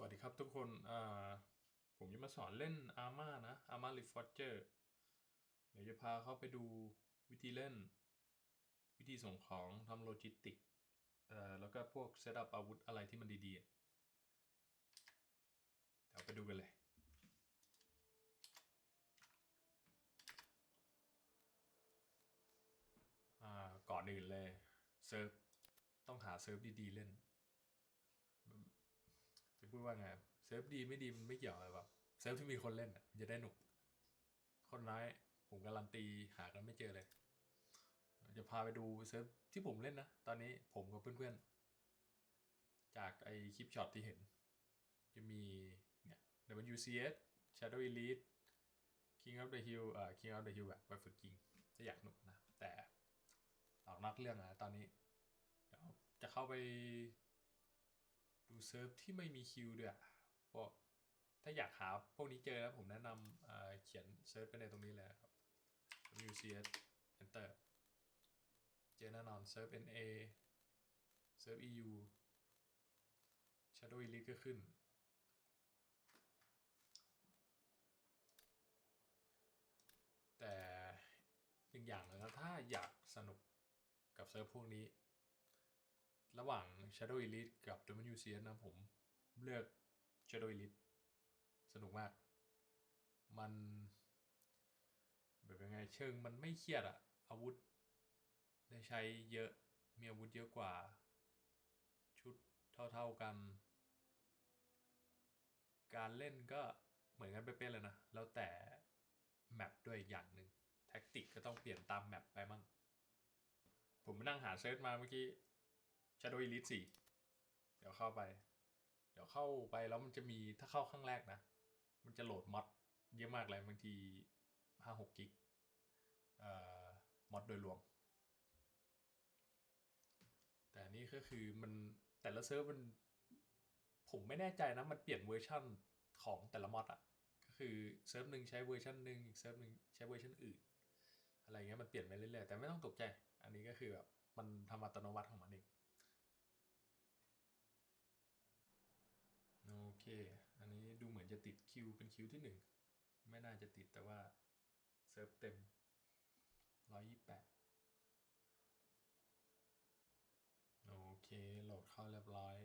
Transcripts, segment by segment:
วัสดีครับทุกคนผมจะมาสอนเล่นอาร์มานะอาร์มาริฟอร์เจอร์เดี๋ยวจะพาเขาไปดูวิธีเล่น วิธีส่งของทำโลจิสติกแล้วก็พวกเซตอัพอาวุธอะไรที่มันดีๆ เดี๋ยวไปดูกันเลยก่อนอื่นเลยเซิร์ฟต้องหาเซิร์ฟดีๆเล่น พูดว่าไงเซิร์ฟดีไม่ดีมันไม่เกี่ยวอะไรแบบเซิร์ฟที่มีคนเล่นจะได้หนุก คนร้ายผมการันตีหากันไม่เจอเลย จะพาไปดูเซิร์ฟที่ผมเล่นนะ ตอนนี้ผมกับเพื่อนๆ จากไอคลิปช็อตที่เห็น จะมีเนี่ย WCS Shadow Elite King of the Hill อ่า King of the Hill แบบไปฝึกยิงจะอยากหนุกนะ แต่ออกนอกเรื่องนะตอนนี้ เดี๋ยวจะเข้าไป ดูเซิร์ฟที่ไม่มีคิวด้วยอะพวกถ้าอยากหาพวกนี้เจอแล้วผมแนะนำเเขียนเซิร์ชไปในตรงนี้เลยครับ WCS Enter เจอแน่นอนเซิร์ฟ NA เซิร์ฟ EU Shadow Elite ก็ขึ้น แต่หนึ่งอย่างเลยนะถ้าอยากสนุกกับเซิร์ฟพวกนี้ ระหว่าง Shadow Elite กับ WCS นะผมเลือก Shadow Elite สนุกมาก มันแบบยังไงเชิงมันไม่เครียดอะอาวุธ ได้ใช้เยอะ มีอาวุธเยอะกว่า ชุดเท่าๆกัน การเล่นก็เหมือนกันเป๊ะๆเลยนะ แล้วแต่แมปด้วยอย่างหนึ่งแท็กติกก็ต้องเปลี่ยนตามแมปไปมั่งผมไปนั่งหาเซิร์ชมาเมื่อกี้ Shadow Elite 4 เดี๋ยวเข้าไป เดี๋ยวเข้าไปแล้วมันจะมีถ้าเข้าข้างแรกนะ มันจะโหลดมอดเยอะมากเลยบางทีห้าหกกิกเอ่อมอดโดยรวม แต่นนี่ก็คือมันแต่ละเซิร์ฟมันผมไม่แน่ใจนะ มันเปลี่ยนเวอร์ชั่นของแต่ละมอดอะก็คือเซิร์ฟหนึ่งใช้เวอร์ชันหนึ่งอีกเซิร์ฟหนึ่งใช้เวอร์ชันอื่น อะไรเงี้ยมันเปลี่ยนไปเรื่อยๆแต่ไม่ต้องตกใจ อันนี้ก็คือแบบมันทำอัตโนมัติของมันเอง โอเคอันนี้ดูเหมือนจะติดคิวเป็นคิวที่หนึ่งไม่น่าจะติดแต่ว่าเซิร์ฟเต็มร้อยยี่แปดโอเคโหลดเข้าเรียบร้อย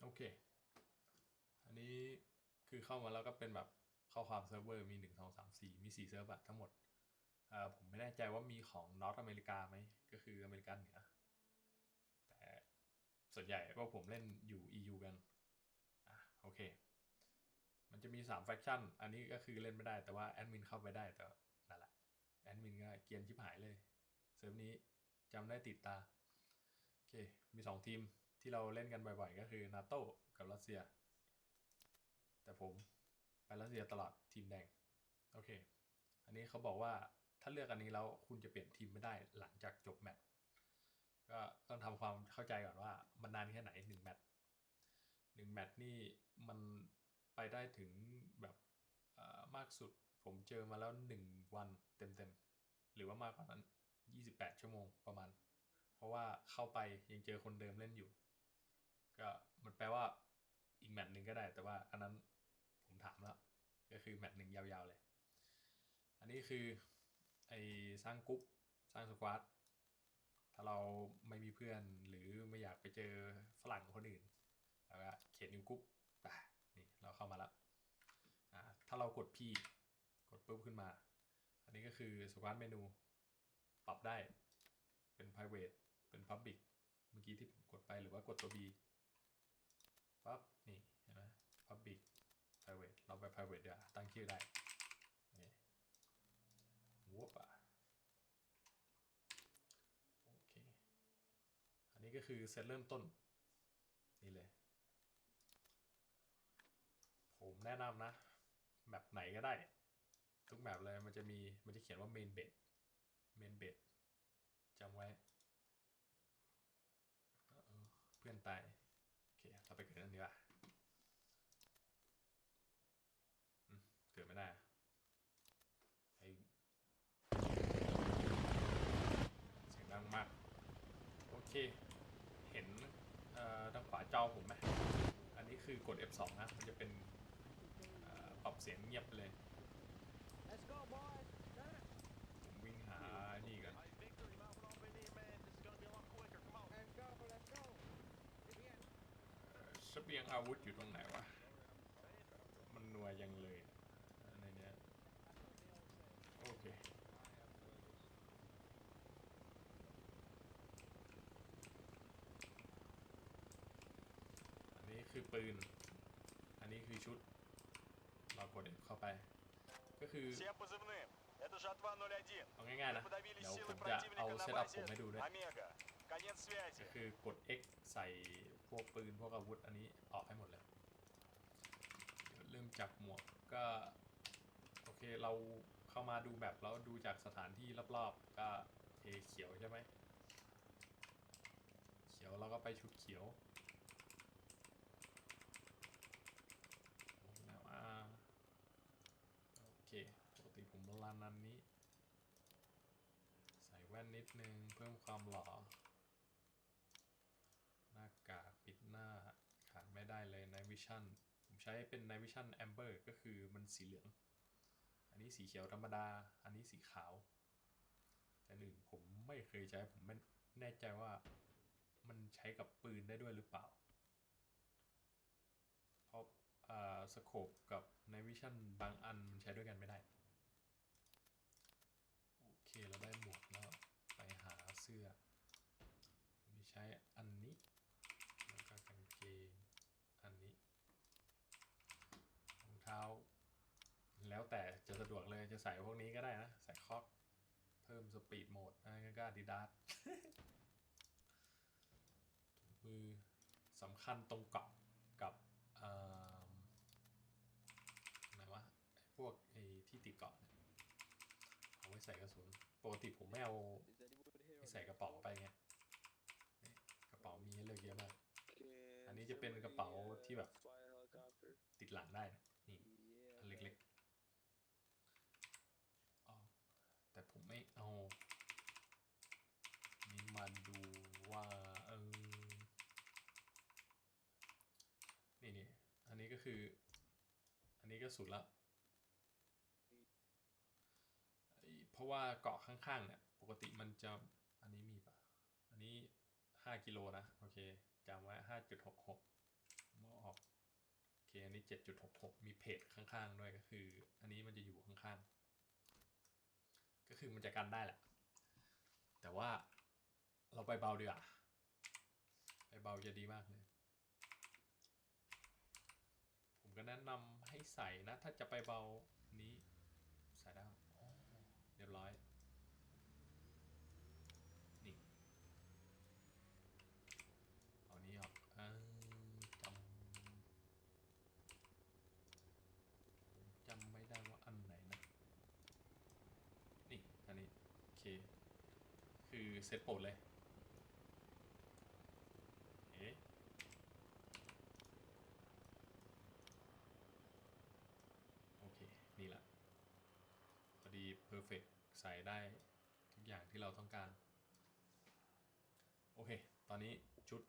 โอเค อันนี้ คือเข้ามาแล้วก็เป็นแบบข้อความเซิร์ฟเวอร์มีหนึ่งสองสามสี่มีสี่เซิร์ฟอะทั้งหมดเอ่อผมไม่แน่ใจว่ามีของนอตอเมริกาไหมก็คืออเมริกันเหนือแต่ส่วนใหญ่พวกผมเล่นอยู่ EU กันอะโอเค มันจะมี3แฟคชั่นอันนี้ก็คือเล่นไม่ได้แต่ว่าแอดมินเข้าไปได้แต่นั่นแหละแอดมินก็เกียนชิบหายเลยเซิร์ฟนี้จำได้ติดตา โอเค มี 2 ทีมที่เราเล่นกันบ่อยๆ ก็คือนาโต้กับรัสเซีย แต่ผมไปรัสเซียตลอดทีมแดง โอเค อันนี้เขาบอกว่าถ้าเลือกอันนี้แล้วคุณจะเปลี่ยนทีมไม่ได้หลังจากจบแมตช์ก็ต้องทำความเข้าใจก่อนว่ามันนานแค่ไหนหนึ่งแมตช์หนึ่งแมตช์นี่มันไปได้ถึงแบบมากสุดผมเจอมาแล้วหนึ่งวันเต็มๆ หรือว่ามากกว่านั้น 28 ชั่วโมงประมาณ เพราะว่าเข้าไปยังเจอคนเดิมเล่นอยู่ ก็มันแปลว่าอีกแมตช์หนึ่งก็ได้ แต่ว่าอันนั้น ถามแล้ว ก็คือแมตช์หนึ่งยาวๆเลย อันนี้คือไอสร้างกรุ๊ปสร้างสควอตถ้าเราไม่มีเพื่อนหรือไม่อยากไปเจอฝรั่งคนอื่นแล้วก็เขียนนิวกรุ๊ปอะนี่เราเข้ามาแล้วอ่าถ้าเรากด P กดปุ๊บขึ้นมา อันนี้ก็คือสควอตเมนูปรับได้เป็น private เป็น public เมื่อกี้ที่ผมกดไปหรือว่ากดตัว B ปั๊บนี่เห็นไหม public private เราไป private เดี๋ยวตั้งชื่อได้ นี่วัวป่ะโอเค อันนี้ก็คือเซตเริ่มต้น นี่เลย ผมแนะนำนะ แมปไหนก็ได้ ทุกแมปเลยมันจะมี มันจะเขียนว่า main bed main bed จำไว้ เพื่อนตาย โอเค เราไปเกิดกันดีกว่า เค เห็นทางขวาจอผมไหมอันนี้คือกด F2 นะ มันจะเป็นปรับเสียงเงียบเลย ผมวิ่งหา นี่กันเสบียงอาวุธอยู่ตรงไหนวะ มันนัวยังเลยในเนี้ยโอเค อันนี้คือ ปืน อันนี้คือชุด เรากดเข้าไป ก็คือเอาง่ายๆนะ เดี๋ยวผมจะเอาเซตอัพผมให้ดูด้วยก็คือกด X ใส่พวกปืนพวกอาวุธอันนี้ออกให้หมดเลยเริ่มจากหมวกก็ โอเคเราเข้ามาดูแบบแล้วดูจากสถานที่รอบๆ ก็เทเขียวใช่ไหม เขียวเราก็ไปชุดเขียว ปกติผมรันนันนี้ ใส่แว่นนิดนึง เพิ่มความหล่อ หน้ากากปิดหน้าขาดไม่ได้เลย Night Vision ผมใช้เป็น Night Vision Amber ก็คือมันสีเหลือง อันนี้สีเขียวธรรมดา อันนี้สีขาว แต่หนึ่งผมไม่เคยใช้ผมไม่แน่ใจว่ามันใช้กับปืนได้ด้วยหรือเปล่า เพราะอ่า สโคปกับ Night Vision บางอันมันใช้ด้วยกันไม่ได้ โอเคเราได้หมวกแล้วไปหาเสื้อมีใช้อันนี้ แล้วก็กางเกงอันนี้รองเท้า แล้วแต่จะสะดวกเลยจะใส่พวกนี้ก็ได้นะ ใส่คอกเพิ่มสปีดโหมดอะไรก็ดีดัสมือสำคัญตรงเกาะกับเอ่อไหนวะไอ้พวกไอ้ ที่ติดเกาะเนี่ยเอาไว้ใส่กระสุนปกติผมไม่เอาไม่ใส่กระเป๋าไปไงเนี่ยกระเป๋ามีให้เลือกเยอะมาก อันนี้จะเป็นกระเป๋าที่แบบติดหลังได้นะนี่อันเล็กๆอ๋อแต่ผมไม่เอานี่มาดูว่าเออนี่นี่อันนี้ก็คือ อันนี้ก็สุดละไอ้ เพราะว่าเกาะข้างๆเนี่ยปกติมันจะอันนี้มีปะอันนี้ห้ากิโลนะ โอเคจำไว้ห้าจุดหกหกมอออกโอเคอันนี้ 7.66 มีเพจข้างๆด้วยก็คือ อันนี้มันจะอยู่ข้างๆ ก็คือมันจะกันได้แหละ แต่ว่าเราไปเบาดีกว่าไปเบาจะดีมากเลย ผมก็แนะนำให้ใส่นะ ถ้าจะไปเบานี้ใส่ได้ รียบร้อย นี่เอานี้ออกเออจำจำไม่ได้ว่าอันไหนนะ นี่อันนี้ โอเค คือเซตโปรดเลยเอ๊ะโอเค นี่แหละ พอดี perfect ใส่ได้ทุกอย่างที่เราต้องการ โอเค ตอนนี้ชุด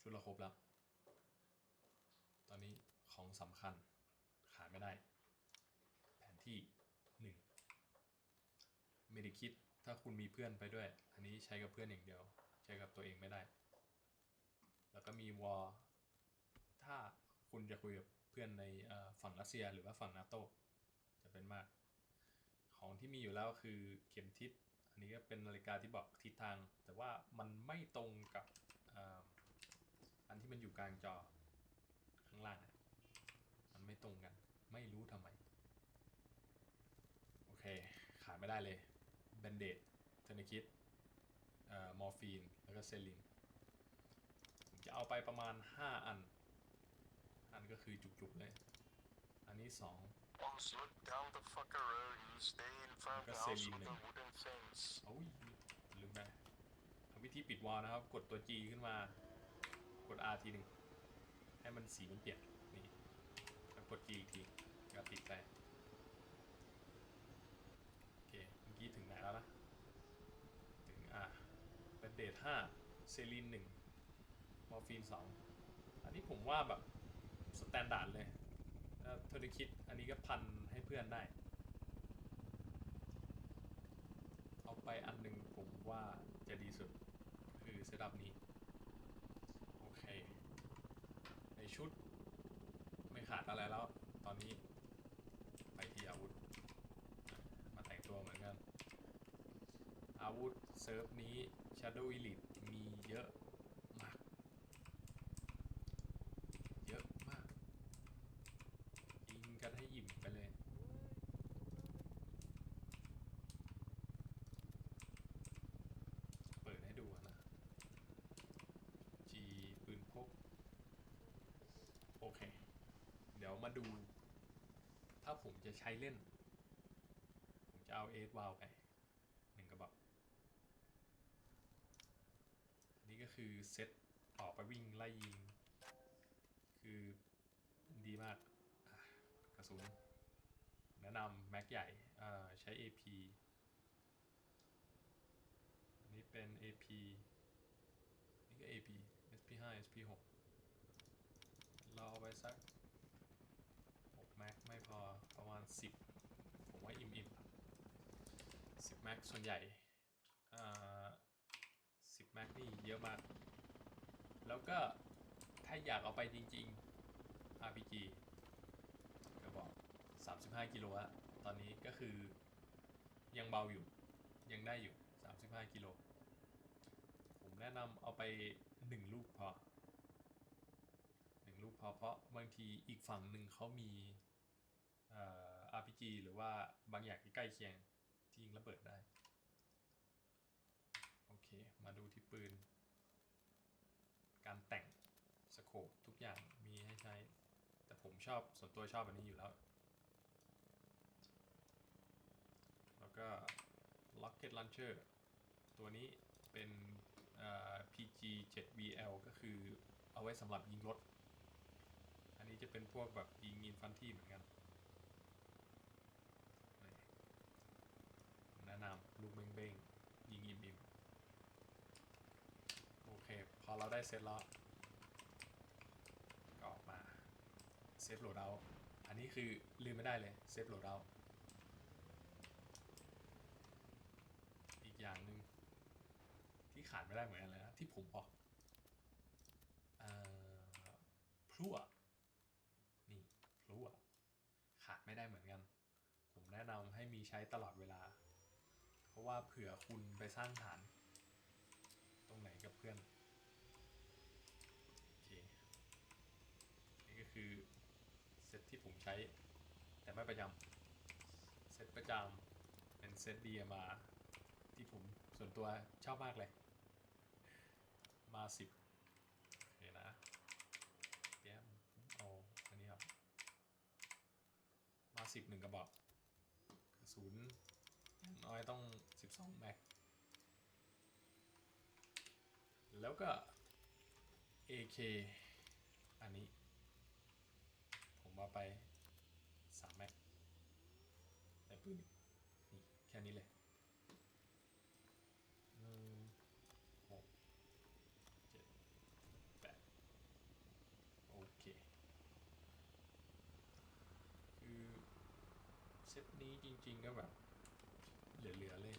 ชุดเราครบแล้ว ตอนนี้ของสำคัญขาดไม่ได้ แผนที่หนึ่งไม่ได้คิดถ้าคุณมีเพื่อนไปด้วย อันนี้ใช้กับเพื่อนอย่างเดียว ใช้กับตัวเองไม่ได้ แล้วก็มีวอลถ้าคุณจะคุยกับเพื่อนในฝั่งรัสเซียหรือว่าฝั่งนาโตจะเป็นมาก ของที่มีอยู่แล้วคือเข็มทิศ อันนี้ก็เป็นนาฬิกาที่บอกทิศทาง แต่ว่ามันไม่ตรงกับอ,อันที่มันอยู่กลางจอข้างล่างอะมันไม่ตรงกัน ไม่รู้ทำไม โอเค ขาดไม่ได้เลยแบนเดดเทนิคิดมอร์ฟีน แล้วก็เซลินผมจะเอาไปประมาณ 5 อัน อันก็คือจุกๆเลย อันนี้ 2 Once look down the fucker road and stay in front of the Like a house sailing with a name. wooden fence. โอ้ยลืมไปทำวิธีปิดวาล์วนะครับ กดตัว G ขึ้นมา กด R ทีหนึ่ง ให้มันสีมันเปลี่ยน นี่แล้วกด G อีกทีก็ปิดไป โอเค เมื่อกี้ถึงไหนแล้วนะถึง อะเป็นเดทห้าเซรีนหนึ่งมอร์ฟีนสองอันนี้ผมว่าแบบสแตนดาร์ดเลย ถ้าเทอร์คิดอันนี้ก็พันให้เพื่อนได้ เอาไปอันหนึ่งผมว่าจะดีสุด คือเซตอัพนี้ โอเค ในชุด ไม่ขาดอะไรแล้ว ตอนนี้ไปที่อาวุธ มาแต่งตัวเหมือนกัน อาวุธเซิร์ฟนี้ Shadow Elite มีเยอะมาก เยอะมาก ยิงกันให้หยิมไปเลย เปิดให้ดูอะนะ G ปืนพก โอเค เดี๋ยว มาดู ถ้าผมจะใช้เล่น ผมจะเอาเอสวาลไปหนึ่งกระบอกนนี้ก็คือเซตออกไปวิ่งไล่ยิง คือดีมากกระสุนแนะนำแม็กใหญ่ใช้ AP อันนี้เป็น AP นี่ก็ AP SP5 SP6 เราเอาไปสัก 6 แม็กไม่พอประมาณ 10 ผมว่าอิ่มอิ่มๆ10 แม็กส่วนใหญ่อ่า10แม็กนี่เยอะมาก แล้วก็ถ้าอยากเอาไปจริง ๆ RPG ก็บอก 35 กิโลอะตอนนี้ก็คือยังเบาอยู่ ยังได้อยู่ 35 กิโล ผมแนะนำเอาไป 1 ลูกพอ 1 ลูกพอ เพราะบางทีอีกฝั่งหนึ่งเขามีอ่อ RPG หรือว่าบางอย่างที่ใกล้เคียง ที่ยิงระเบิดได้ โอเค มาดูที่ปืน การแต่งสโคปทุกอย่างมีให้ใช้ แต่ผมชอบส่วนตัวชอบอันนี้อยู่แล้ว แล้วก็ Rocket Launcher ตัวนี้เป็นเอ่อ PG 7 VL ก็คือเอาไว้สำหรับยิงรถ อันนี้จะเป็นพวกแบบยิงอินฟันที่เหมือนกันผม แนะนำลูกเบ้งๆยิงอิ่มโอเค พอเราได้เซตแล้วก็ออกมาเซฟโหลดเอาอันนี้คือลืมไม่ได้เลยเซฟโหลดเอาอีกอย่างหนึ่งที่ขาดไม่ได้เหมือนกันเลยนะที่ผมบอกเอ่อพลั่วนี่พลั่วขาดไม่ได้เหมือนกัน ผมแนะนำให้มีใช้ตลอดเวลา ราะว่าเผื่อคุณไปสร้างฐาน ตรงไหนกับเพื่อนโอเคนี่ก็คือเซตที่ผมใช้แต่ไม่ประจำเซตประจำเป็นเซต DMR ที่ผมส่วนตัวชอบมากเลย มาสิบโอเคนะเดี๋ยวเอาอันนี้ครับ มาสิบหนึ่งกระบอกกระสุนย่าง น้อยต้อง 12 แม็ก แล้วก็ AK อันนี้ ผมเอาไป 3 แม็กในปืนนี่แค่นี้เลยหนึ่งหกเจ็ดแปดโอเค คือเซตนี้จริงๆก็แบบ เหลือๆเลย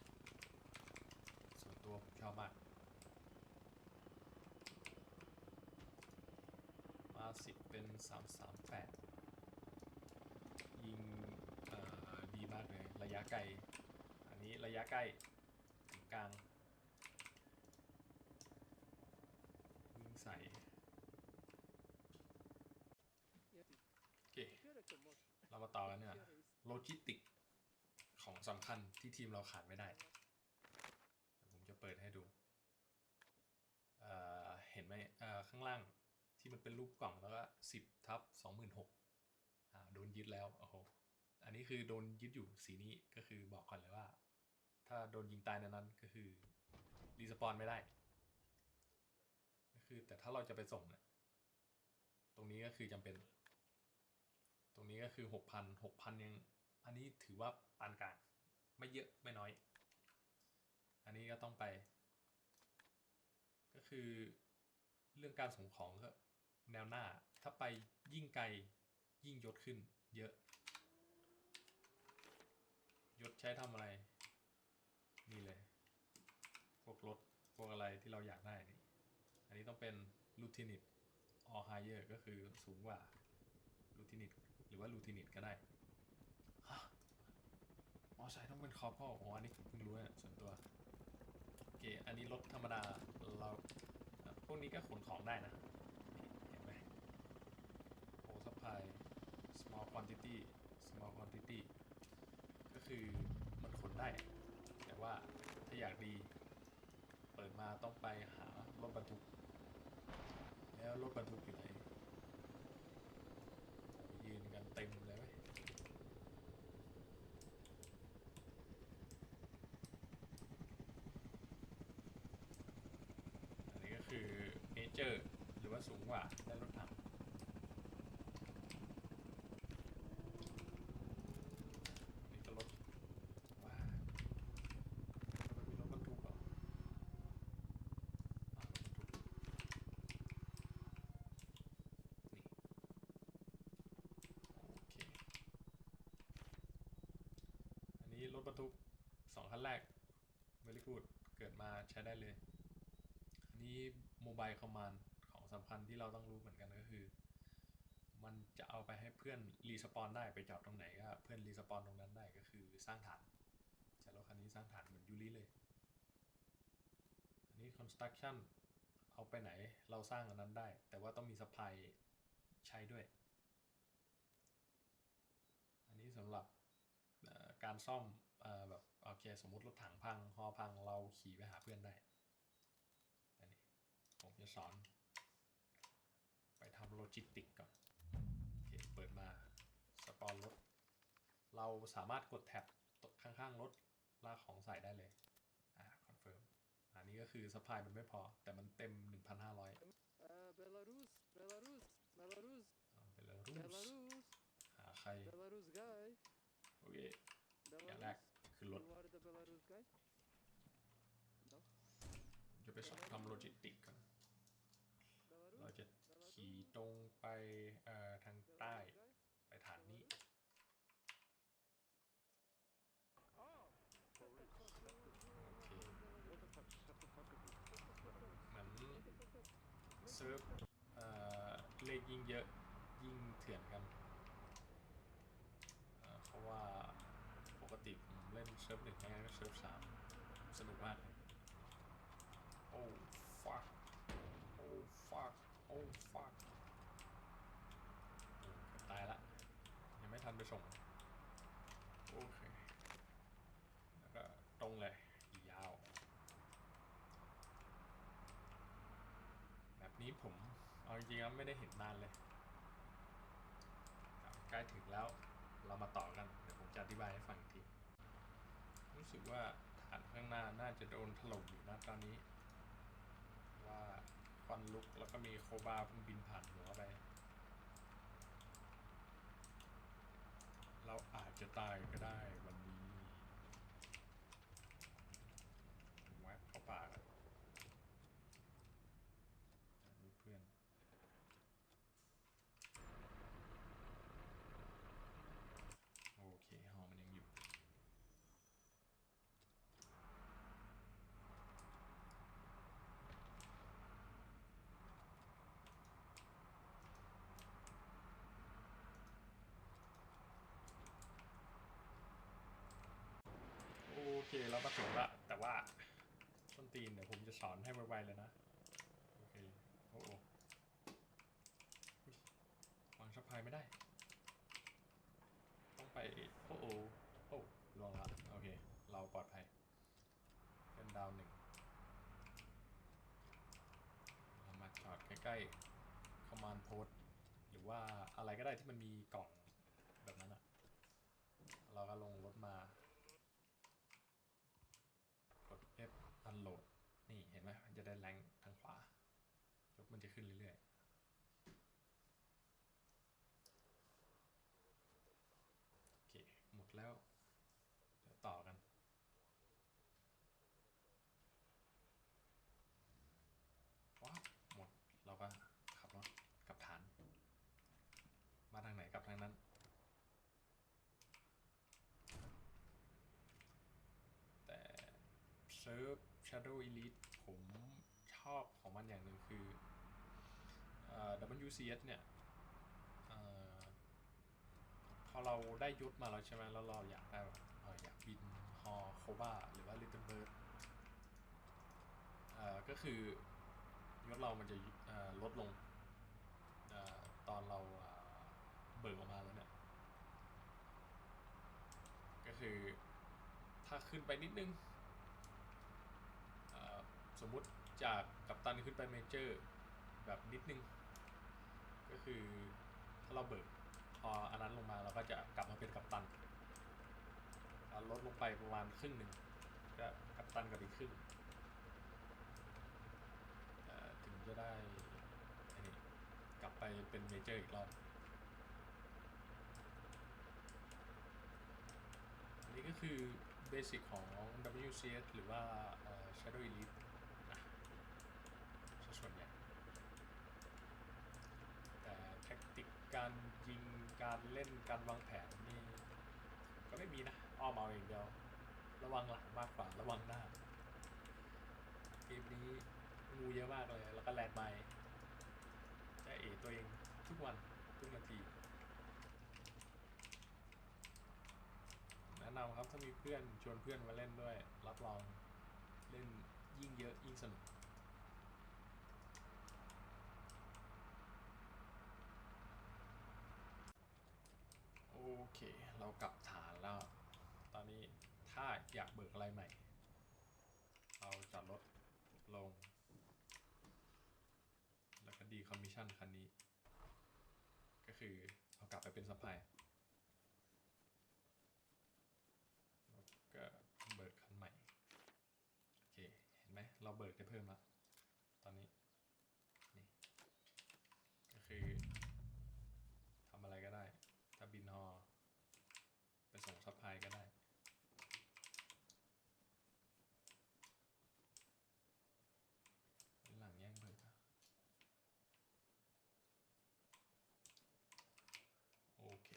ส่วนตัวผมช อบมาก มาสิบเป็นสามสามแปดยิงดีมากเลย ระยะไกล อันนี้ระยะใกล้ถึงกลางวิ่งใส่โอเคเรามาต่อกันเนี่ยโลจิสติกของสำคัญที่ทีมเราขาดไม่ได้ยวผมจะเปิดให้ดูเอ่อเห็นไหมเอ่อ ข้างล่างที่มันเป็นรูปกล่องแล้วก็สิบทับสองหมื่นหกอ่าโดนยึดแล้วโอ้โหอันนี้คือโดนยึดอยู่สีนี้ก็คือบอกก่อนเลยว่า ถ้าโดนยิงตายในนั้นก็คือรีสปอนไม่ได้ ก็คือแต่ถ้าเราจะไปส่งเนี่ยตรงนี้ก็คือจำเป็น ตรงนี้ก็คือหกพันหกพันยัง อันนี้ถือว่าปานกลางไม่เยอะไม่น้อย อันนี้ก็ต้องไป ก็ก็คือ เรื่องการส่งของก็แนวหน้า ถ้าไปยิ่งไกลยิ่งยศขึ้น เยอะ ยศใช้ทำอะไร นี่เลย พวกรถ พวกอะไรที่เราอยากได้นี่อันนี้ต้องเป็น lieutenant or higher ก็คือสูงกว่า lieutenant หรือว่า lieutenant ก็ได้มอไซค์ต้องเป็น corporal อ๋ออันนี้ผมเพิ่งรู้เนี่ยส่วนตัวโอเคอันนี้รถธรรมดาเรา พวกนี้ก็ขนของได้นะ เห็นไหมโอ้ supply small quantity small quantity ก็คือมันขนได้ แต่ว่าถ้าอยากดี เปิดมาต้องไปหารถบรรทุก แล้วรถบรรทุกอยู่ไหนโอ้ยืนกันเต็มเลยเว้ยอันนี้ก็คือ เมเจอร์ หรือว่าสูงกว่าได้รถถังนี่ก็รถว้าวมันมีรถบรรทุกเหรออ่ารถบรรทุกนี่โอเค อันนี้รถบรรทุกสองคันแรก very good เกิดมาใช้ได้เลย อันนี้โม บายคอมมานด์ของสำคัญที่เราต้องรู้เหมือนกันก็คือ มันจะเอาไปให้เพื่อนรีสปอนได้ไปจอดตรงไหนก็เพื่อนรีสปอนตรงนั้นได้ก็คือสร้างฐานใช้รถคันนี้สร้างฐานเหมือนยูริเลย อันนี้ construction เอาไปไหนเราสร้างอันนั้นได้ แต่ว่าต้องมี supply ใช้ด้วย อันนี้สำหรับการซ่อมอแบบโอเคสมมติรถถังพัง ฮอพังเราขี่ไปหาเพื่อนได้ ผมจะสอน ไปทำโลจิสติกก่อน โอเค เปิดมาสปอนรถ เราสามารถกดแท็บตรงข้างๆรถลากของใส่ได้เลย อ่าคอนเฟิร์มอันนี้ก็คือสปายมันไม่พอ แต่มันเต็ม 1,500 Uh, Belarus, Belarus, Belarus, เอาไปเลยรูส Belarus, หาใคร Belarus guy. โอเคอย่างแรก Belarus. คือรถ You are the Belarus guy? No. จะไปสอนทำโลจิสติกก่อน เรา Belarus. จะ ขี่ตรงไปทางใต้ไปฐานนี้ โอเคเหมือนเซิร์ฟเลขยิ่งเยอะยิ่งเถื่อนกัน เพราะว่าปกติผมเล่นเซิร์ฟหนึ่งไม่งั้นก็เซิร์ฟสามสนุกมากเลยโอ้ fuck โอ้ fuck โอ้อเกือบตายละ ยังไม่ทันไป ส่ง โอเค แล้วก็ตรงเลย ยาว แบบนี้ผม เอาจริงๆแล้วไม่ได้เห็นนานเลยครับใกล้ถึงแล้วเรามาต่อกัน เดี๋ยวผมจะอธิบายให้ฟังอีกที รู้สึกว่าฐานข้างหน้าน่าจะโดนถล่มอยู่นะตอนนี้ ว่าควันลุกแล้วก็มีโคบาเพิ่งบินผ่านหัวไป เราอาจจะตายก็ได้วันนี้แวะเข้าป่ากันมีเพื่อน โอเคหอมันยังอยู่ โอ เคเราก็ถึงละแต่ว่าต้นตีนเดี๋ยวผมจะสอนให้ไวๆเลยนะ โอเค โอ้โหวางสะพายไม่ได้ ต้องไป โอ้โหโอ้ลวงละโอเค เราปลอดภัยเป็นดาวหนึ่งเรามาจอดใกล้ๆ command post หรือว่าอะไรก็ได้ที่มันมีกล่องแบบนั้นอะเราก็ลง แล้วเดี๋ยวต่อกัน ว้าหมดเราก็ขับรถกับฐาน มาทางไหนกับทางนั้น แต่เซิร์ฟ Shadow Elite ผมชอบของมันอย่างหนึ่งคืออ WCS เนี่ย อเราได้ยุทธมาแล้วใช่ไหมแล้วเราอยากได้แบบเอออยากบินฮอโคบ้าหรือว่า Little Bird เอ่อก็คือยศเรามันจะลดลงออตอนเราเบิกออกมาแล้วเนี่ยก็คือถ้าขึ้นไปนิดนึงเอ่อสมมุติจากกัปตันขึ้นไปเมเจอร์แบบนิดนึง ก็คือถ้าเราเบิก ออันนั้นลงมาเราก็จะกลับมาเป็นกัปตันลดลงไปประมาณครึ่งหนึ่งก็กัปตันกับอีกครึ่งถึงจะได้อันนี้กลับไปเป็นเมเจอร์อีกรอบอันนี้ก็คือเบสิกของ WCS หรือว่า Shadow Elite นะส่วนใหญ่แต่แท็กติกการ การเล่นการวางแผนนี่ก็ไม่มีนะอ้อมเอาอย่างเดียว ระวังหลังมากกว่าระวังหน้าเกมนี้งูเยอะมากเลย แล้วก็แลนด์ไมล์จะเอตัวเองทุกวันทุกนาทีแนะนำครับถ้ามีเพื่อนชวนเพื่อนมาเล่นด้วย รับรองเล่นยิ่งเยอะยิ่งสนุก โอ เค เรากลับฐานแล้ว ตอนนี้ถ้าอยากเบิกอะไรใหม่ เราจอดลง แล้วก็ดีคอมมิชชั่นคันนี้ ก็คือเอากลับไปเป็นซัพพลายแล้วก็เบิกคันใหม่ โอเค เห็นไหม เราเบิกได้เพิ่มละตอนนี้ นี่ ก็คือทำอะไรก็ได้ ถ้าบินฮอ ไปส่งซัพพลายก็ได้ หลังแย่งเบิกอะโอเค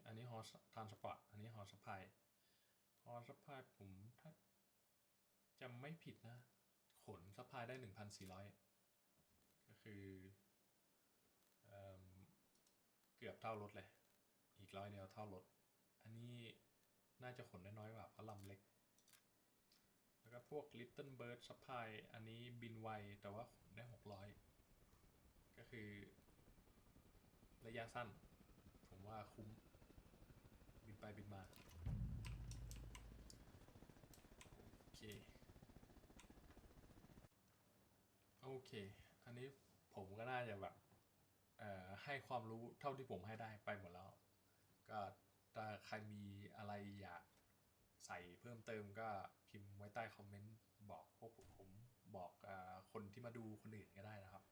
ไหน นี่ โอเคอันนี้ฮอทานสปอร์ตอันนี้ฮอสปายฮอสปายผมถ้าจำไม่ผิดนะ ขนสปายได้หนึ่งพันสี่ร้อยก็คือเอเกือบเท่ารถเลย อีกร้อยเดียวเท่ารถ อันนี้น่าจะขนได้น้อยกว่าเพราะลำเล็ก แล้วก็พวก Little Bird Supply อันนี้บินไว แต่ว่าขนได้หกร้อยก็คือระยะสั้น ผมว่าคุ้ม ไปบินมา โอเค โอเค อันนี้ผมก็น่าจะแบบให้ความรู้เท่าที่ผมให้ได้ไปหมดแล้ว ก็ถ้าใครมีอะไรอยากใส่เพิ่มเติมก็พิมพ์ไว้ใต้คอมเมนต์บอกพวกผมบอกอคนที่มาดูคนอื่นก็ได้นะครับ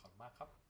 ขอบคุณมากครับ